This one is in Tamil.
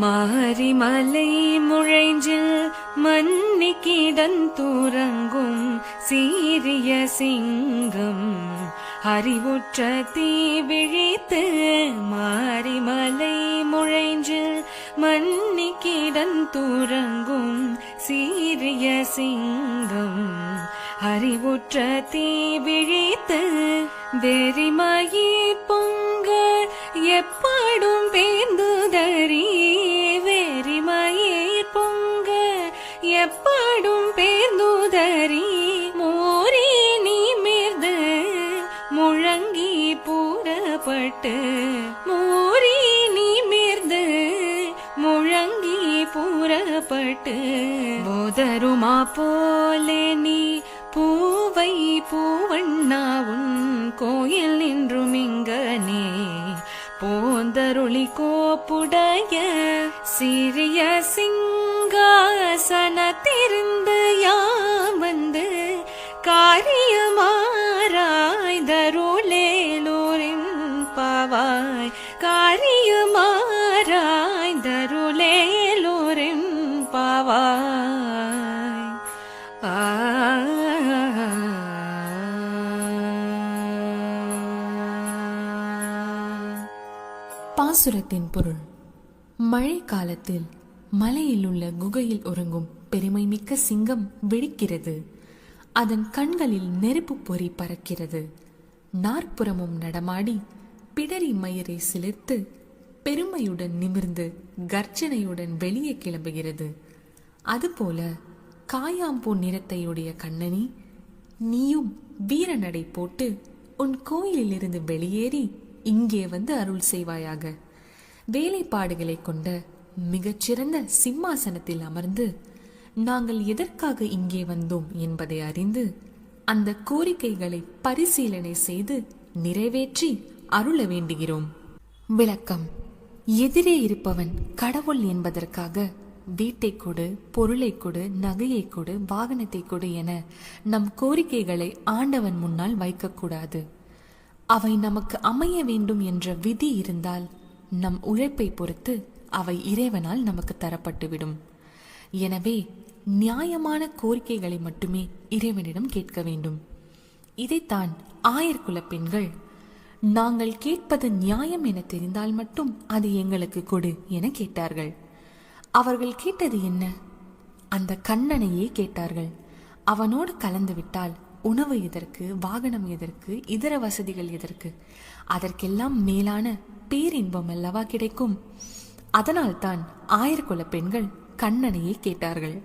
மாரிமலை முழைஞ்சில் மன்னி கிடந்துறங்கும் சீரிய சிங்கம். அறிவுற்ற தீ விழித்து மாரிமலை முழைஞ்சில் மன்னிக்கிடன் தூரங்கும் சீரிய சிங்கம். அறிவுற்ற தீ விழித்து வெறிமயிர் பொங்க கரி மோரி நிமிர்ந்து முழங்கி பூரப்பட்டு மோரி நிமிர்ந்து முழங்கி பூரப்பட்டு போதருமா போலே நீ பூவை பூவண்ணா உன் கோயில் நின்றும் இங்கனே போந்தருளி கோ உடைய சிறிய சிங்காசனத்திருந்து யாம் வந்து காரியமாராய்தருளேலோரின் பாவாய் காரியமாராய்தருளேலோரின் பாவாய் ஆ. பாசுரத்தின் பொருள். மழை காலத்தில் மலையில் உள்ள குகையில் உறங்கும் பெருமைமிக்க சிங்கம் விழிக்கிறது. அதன் கண்களில் நெருப்பு பொறி பறக்கிறது. நாற்புறமும் நடமாடி பிடரி மயிரை சிலிர்த்து பெருமையுடன் நிமிர்ந்து கர்ஜனையுடன் வெளியே கிளம்புகிறது. அதுபோல காயாம்பூ நிறத்தையுடைய கண்ணனி நீயும் வீரநடை போட்டு உன் கோயிலிலிருந்து வெளியேறி இங்கே வந்து அருள் செய்வாயாக. வேலைப்பாடுகளை கொண்ட மிகச்சிறந்த சிம்மாசனத்தில் அமர்ந்து நாங்கள் எதற்காக இங்கே வந்தோம்? என்பதை அறிந்து அந்த கோரிக்கைகளை பரிசீலனை செய்து நிறைவேற்றி அருள வேண்டுகிறோம். விளக்கம். எதிரே இருப்பவன் கடவுள் என்பதற்காக வீட்டை கொடு பொருளை கொடு நகையை கொடு வாகனத்தை கொடு என நம் கோரிக்கைகளை ஆண்டவன் முன்னால் வைக்கக்கூடாது. அவை நமக்கு அமைய வேண்டும் என்ற விதி இருந்தால் நம் உழைப்பை பொறுத்து அவை இறைவனால் நமக்கு தரப்பட்டுவிடும். எனவே நியாயமான கோரிக்கைகளை மட்டுமே இறைவனிடம் கேட்க வேண்டும். இதைத்தான் ஆயர்குல பெண்கள் நாங்கள் கேட்பது நியாயம் என தெரிந்தால் மட்டும் அது எங்களுக்கு கொடு என கேட்டார்கள். அவர்கள் கேட்டது என்ன? அந்த கண்ணனையே கேட்டார்கள். அவனோடு கலந்து விட்டால் உணவு எதற்கு வாகனம் எதற்கு இதர வசதிகள் எதற்கு அதற்கெல்லாம் மேலான பேரின்பம் அல்லவா கிடைக்கும்? அதனால்தான் ஆயிரக்குல பெண்கள் கண்ணனையே கேட்டார்கள்.